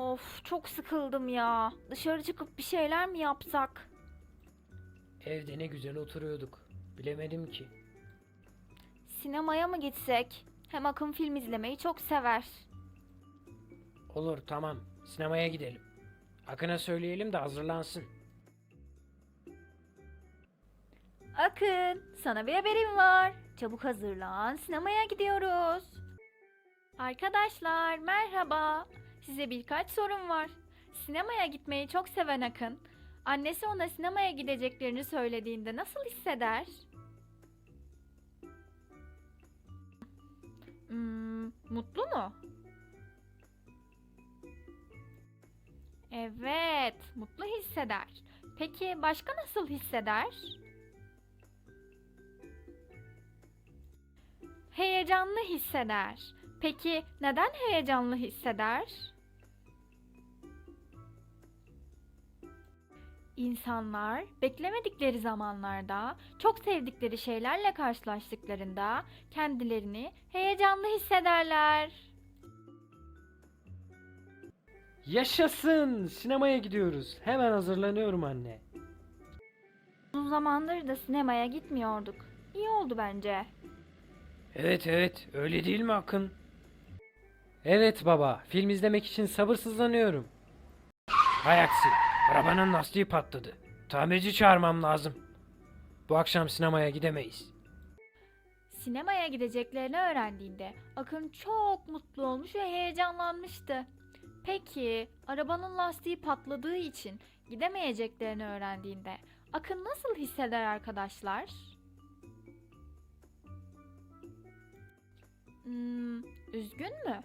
Of çok sıkıldım ya. Dışarı çıkıp bir şeyler mi yapsak? Evde ne güzel oturuyorduk. Bilemedim ki. Sinemaya mı gitsek? Hem Akın film izlemeyi çok sever. Olur tamam. Sinemaya gidelim. Akın'a söyleyelim de hazırlansın. Akın, sana bir haberim var. Çabuk hazırlan, sinemaya gidiyoruz. Arkadaşlar, merhaba. Size birkaç sorum var. Sinemaya gitmeyi çok seven Akın, annesi ona sinemaya gideceklerini söylediğinde nasıl hisseder? Hmm, mutlu mu? Evet, mutlu hisseder. Peki başka nasıl hisseder? Heyecanlı hisseder. Peki neden heyecanlı hisseder? İnsanlar beklemedikleri zamanlarda, çok sevdikleri şeylerle karşılaştıklarında kendilerini heyecanlı hissederler. Yaşasın! Sinemaya gidiyoruz. Hemen hazırlanıyorum anne. Uzun zamandır da sinemaya gitmiyorduk. İyi oldu bence. Evet evet öyle değil mi Akın? Evet baba film izlemek için sabırsızlanıyorum. Hay aksi arabanın lastiği patladı. Tamirci çağırmam lazım. Bu akşam sinemaya gidemeyiz. Sinemaya gideceklerini öğrendiğinde Akın çok mutlu olmuş ve heyecanlanmıştı. Peki arabanın lastiği patladığı için gidemeyeceklerini öğrendiğinde Akın nasıl hisseder arkadaşlar? Hmm, üzgün mü?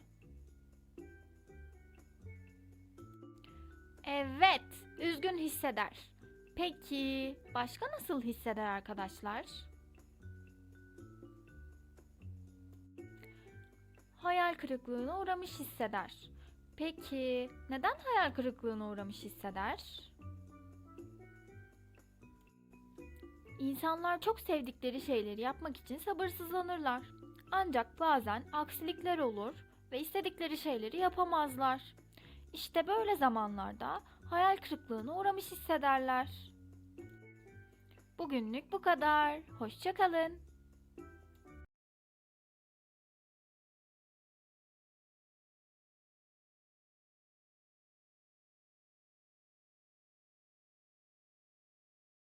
Evet, üzgün hisseder. Peki başka nasıl hisseder arkadaşlar? hayal kırıklığına uğramış hisseder. Peki neden hayal kırıklığına uğramış hisseder? İnsanlar çok sevdikleri şeyleri yapmak için sabırsızlanırlar. Ancak bazen aksilikler olur ve istedikleri şeyleri yapamazlar. İşte böyle zamanlarda hayal kırıklığına uğramış hissederler. Bugünlük bu kadar. Hoşça kalın.